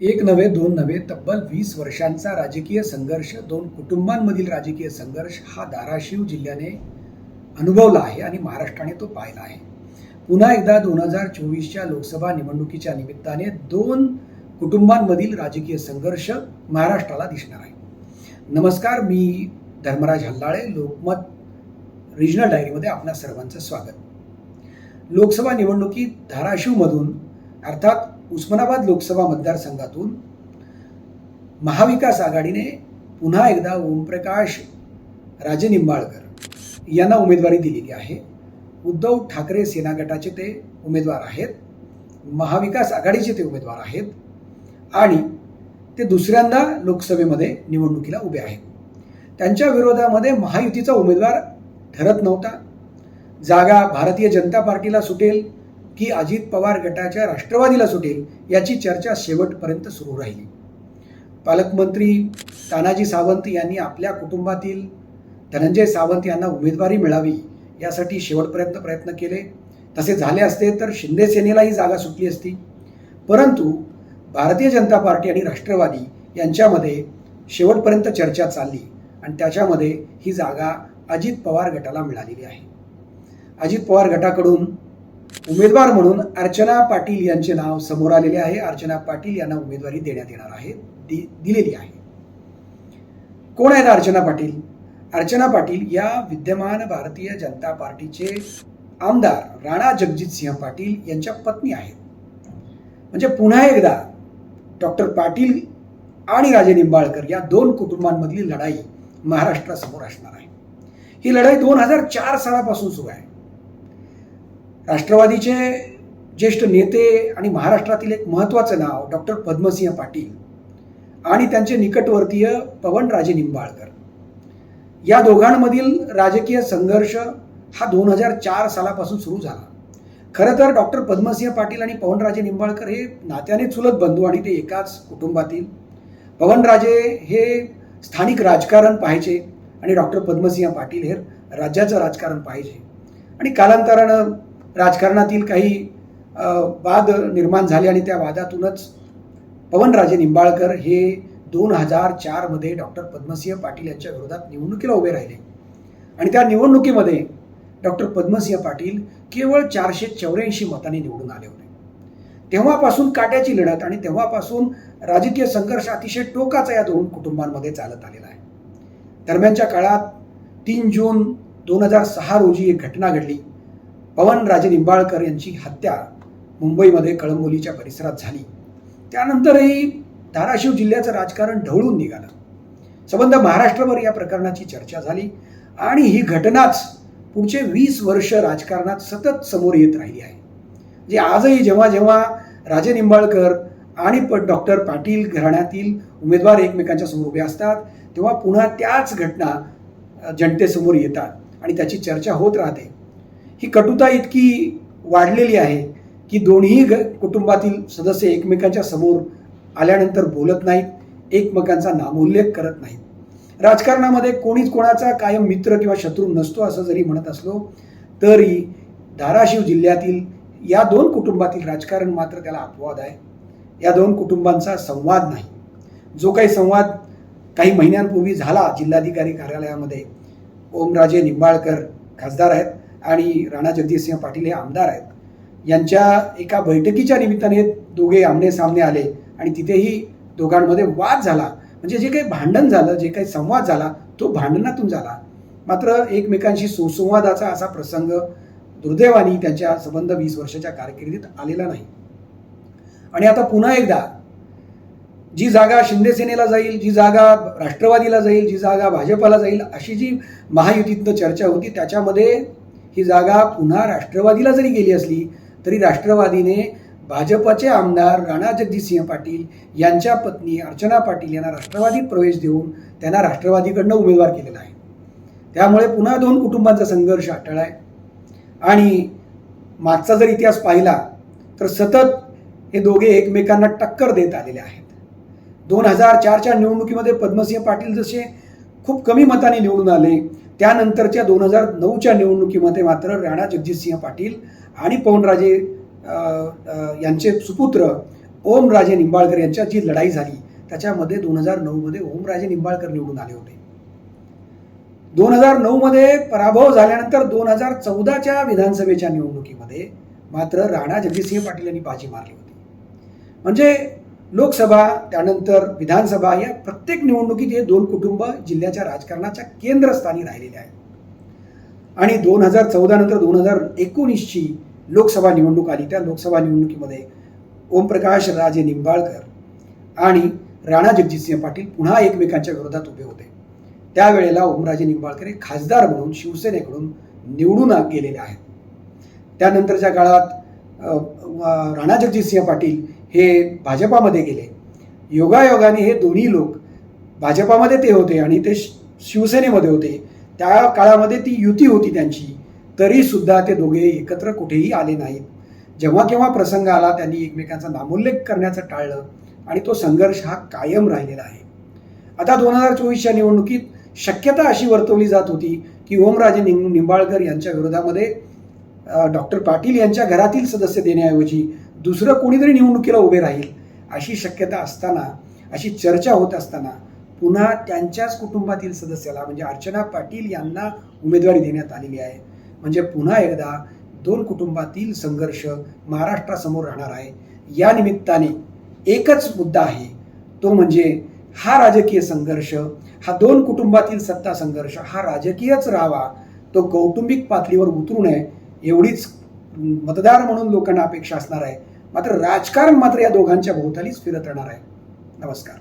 एक नव्हे दोन नव्हे तब्बल वीस वर्षांचा राजकीय संघर्ष दोन कुटुंबांमधील राजकीय संघर्ष हा धाराशिव जिल्ह्याने अनुभवला आहे आणि महाराष्ट्राने तो पाहिला आहे. पुन्हा एकदा दोन हजार चोवीसच्या लोकसभा निवडणुकीच्या निमित्ताने दोन कुटुंबांमधील राजकीय संघर्ष महाराष्ट्राला दिसणार आहे. नमस्कार मी धर्मराज हल्लाळे लोकमत रिजनल डायरीमध्ये आपणा सर्वांचं स्वागत. लोकसभा निवडणुकीत धाराशिवमधून अर्थात उस्मानाबाद लोकसभा मतदारसंघातून महाविकास आघाडीने पुन्हा एकदा ओमप्रकाश राजेनिंबाळकर यांना उमेदवारी दिलेली आहे. उद्धव ठाकरे सेना गटाचे ते उमेदवार आहेत. महाविकास आघाडीचे ते उमेदवार आहेत. आणि ते दुसऱ्यांदा लोकसभेमध्ये निवडणुकीला उभे आहेत. त्यांच्या विरोधामध्ये महायुतीचा उमेदवार ठरत नव्हता. जागा भारतीय जनता पार्टीला सुटेल. की अजित पवार गटाच्या राष्ट्रवादीला सुटेल याची चर्चा शेवटपर्यंत सुरू राहिली. पालकमंत्री तानाजी सावंत यांनी आपल्या कुटुंबातील धनंजय सावंत यांना उमेदवारी मिळावी यासाठी शेवटपर्यंत प्रयत्न केले. तसे झाले असते तर शिंदे सेनेलाही जागा सुटली असती. परंतु भारतीय जनता पार्टी आणि राष्ट्रवादी यांच्यामध्ये शेवटपर्यंत चर्चा चालली आणि त्याच्यामध्ये ही जागा अजित पवार गटाला मिळालेली आहे. अजित पवार गटाकडून उमेदवार म्हणून अर्चना पाटील यांचे नाव समोर आलेले आहे. अर्चना पाटील यांना उमेदवारी देण्यात येणार आहे. दिलेली आहे. कोण आहेत अर्चना पाटील? अर्चना पाटील या विद्यमान भारतीय जनता पार्टीचे आमदार राणा जगजितसिंह पाटील यांच्या पत्नी आहेत. म्हणजे पुन्हा एकदा डॉक्टर पाटील आणि राजे निंबाळकर या दोन कुटुंबांमधली लढाई महाराष्ट्रासमोर असणार आहे. ही लढाई दोन हजार चार सालापासून सुरू आहे. राष्ट्रवादीचे ज्येष्ठ नेते आणि महाराष्ट्रातील एक महत्त्वाचं नाव डॉक्टर पद्मसिंह पाटील आणि त्यांचे निकटवर्तीय पवनराजे निंबाळकर. या दोघांमधील राजकीय संघर्ष हा दोन हजार चार सालापासून सुरू झाला. खरं तर डॉक्टर पद्मसिंह पाटील आणि पवनराजे निंबाळकर हे नात्याने चुलत बंधू आणि ते एकाच कुटुंबातील. पवनराजे हे स्थानिक राजकारण पाहायचे आणि डॉक्टर पद्मसिंह पाटील हे राज्याचं राजकारण पाहिजे आणि कालांतरानं राजकारणातील काही वाद निर्माण झाले आणि त्या वादातूनच पवनराजे निंबाळकर हे दोन हजार चारमध्ये डॉक्टर पद्मसिंह पाटील यांच्या विरोधात निवडणुकीला उभे राहिले. आणि त्या निवडणुकीमध्ये डॉक्टर पद्मसिंह पाटील केवळ चारशे चौऱ्याऐंशी मतांनी निवडून आले होते. तेव्हापासून काट्याची लढत आणि तेव्हापासून राजकीय संघर्ष अतिशय टोकाचा या दोन कुटुंबांमध्ये चालत आलेला आहे. दरम्यानच्या काळात तीन जून दोन हजार सहा रोजी एक घटना घडली. पवनराजे निंबाळकर यांची हत्या मुंबईमध्ये कळंबोलीच्या परिसरात झाली. त्यानंतरही धाराशिव जिल्ह्याचं राजकारण ढवळून निघालं. संबंध महाराष्ट्रभर या प्रकरणाची चर्चा झाली आणि ही घटनाच पुढचे वीस वर्ष राजकारणात सतत समोर येत राहिली आहे. जे आजही जेव्हा जेव्हा राजे निंबाळकर आणि प डॉक्टर पाटील घराण्यातील उमेदवार एकमेकांच्या समोर उभे असतात तेव्हा पुन्हा त्याच घटना जनतेसमोर येतात आणि त्याची चर्चा होत राहते. ही कटुता इतकी वाढलेली आहे की दोन्ही ग कुटुंबातील सदस्य एकमेकांच्या समोर आल्यानंतर बोलत नाहीत एकमेकांचा नामोल्लेख करत नाहीत. राजकारणामध्ये कोणीच कोणाचा कायम मित्र किंवा शत्रू नसतो असं जरी म्हणत असलो तरी धाराशिव जिल्ह्यातील या दोन कुटुंबातील राजकारण मात्र त्याला अपवाद आहे. या दोन कुटुंबांचा संवाद नाही. जो काही संवाद काही महिन्यांपूर्वी झाला जिल्हाधिकारी कार्यालयामध्ये ओमराजे निंबाळकर खासदार आहेत. आणि राणा जगदीशसिंह पाटील हे आमदार आहेत. यांच्या एका बैठकीच्या निमित्ताने दोघे आमने सामने आले आणि तिथेही दोघांमध्ये वाद झाला. म्हणजे जे काही भांडण झालं जे काही संवाद झाला तो भांडणातून झाला. मात्र एकमेकांशी सुसंवादाचा असा प्रसंग दुर्दैवानी त्यांच्या संबंध वीस वर्षाच्या कारकिर्दीत आलेला नाही. आणि आता पुन्हा एकदा जी जागा शिंदे सेनेला जाईल जी जागा राष्ट्रवादीला जाईल जी जागा भाजपाला जाईल अशी जी महायुतीतनं चर्चा होती त्याच्यामध्ये ही जागा पुन्हा राष्ट्रवादीला जरी गेली असली तरी राष्ट्रवादीने भाजपचे आमदार राणा जगजितसिंह पाटील यांच्या पत्नी अर्चना पाटील यांना राष्ट्रवादीत प्रवेश देऊन त्यांना राष्ट्रवादीकडनं उमेदवार केलेला आहे. त्यामुळे पुन्हा दोन कुटुंबांचा संघर्ष अटळ आहे. आणि मागचा जर इतिहास पाहिला तर सतत हे दोघे एकमेकांना टक्कर देत आलेले आहेत. दोन हजार चारच्या निवडणुकीमध्ये पद्मसिंह पाटील जसे खूप कमी मताने निवडून आले त्यानंतरच्या दोन हजार नऊच्या निवडणुकीमध्ये मात्र राणा जगजितसिंह पाटील आणि पवनराजे यांचे सुपुत्र ओमराजे निंबाळकर यांच्या जी लढाई झाली त्याच्यामध्ये दोन हजार नऊमध्ये ओमराजे निंबाळकर निवडून आले होते. दोन हजार नऊमध्ये पराभव झाल्यानंतर दोन हजार चौदाच्या विधानसभेच्या निवडणुकीमध्ये मात्र राणा जगजितसिंह पाटील यांनी बाजी मारली होती. म्हणजे लोकसभा त्यानंतर विधानसभा या प्रत्येक निवडणुकीत हे दोन कुटुंब जिल्ह्याच्या राजकारणाच्या केंद्रस्थानी राहिलेले आहेत. आणि दोन हजार चौदा नंतर दोन हजार एकोणीसची लोकसभा निवडणूक आली. त्या लोकसभा निवडणुकीमध्ये ओमप्रकाश राजे निंबाळकर आणि राणा जगजितसिंह पाटील पुन्हा एकमेकांच्या विरोधात उभे होते. त्यावेळेला ओमराजे निंबाळकर हे खासदार म्हणून शिवसेनेकडून निवडून गेलेले आहेत. त्यानंतरच्या काळात राणा जगजितसिंह पाटील हे भाजपामध्ये गेले. योगायोगाने हे दोन्ही लोक भाजपामध्ये ते होते आणि ते शिवसेनेमध्ये होते. त्या काळामध्ये ती युती होती त्यांची. तरी सुद्धा ते दोघे एकत्र कुठेही आले नाहीत. जेव्हा केव्हा प्रसंग आला त्यांनी एकमेकांचा नामोल्लेख करण्याचं टाळलं आणि तो संघर्ष हा कायम राहिलेला आहे. आता दोन हजार चोवीसच्या निवडणुकीत शक्यता अशी वर्तवली जात होती की ओमराजे निं निंबाळकर यांच्या विरोधामध्ये डॉक्टर पाटील यांच्या घरातील सदस्य देण्याऐवजी दुसरं कोणीतरी निवडणुकीला उभे राहील अशी शक्यता असताना अशी चर्चा होत असताना पुन्हा त्यांच्याच कुटुंबातील सदस्याला म्हणजे अर्चना पाटील यांना उमेदवारी देण्यात आलेली आहे. म्हणजे पुन्हा एकदा दोन कुटुंबातील संघर्ष महाराष्ट्रासमोर राहणार आहे. या निमित्ताने एकच मुद्दा आहे. तो म्हणजे हा राजकीय संघर्ष हा दोन कुटुंबातील सत्ता संघर्ष हा राजकीयच राहावा तो कौटुंबिक पातळीवर उतरू नये एवढीच मतदार म्हणून लोकांना अपेक्षा असणार आहे. मात्र राजकारण मात्र या दोघांच्या भोवतालीच फिरत राहणार आहे. नमस्कार.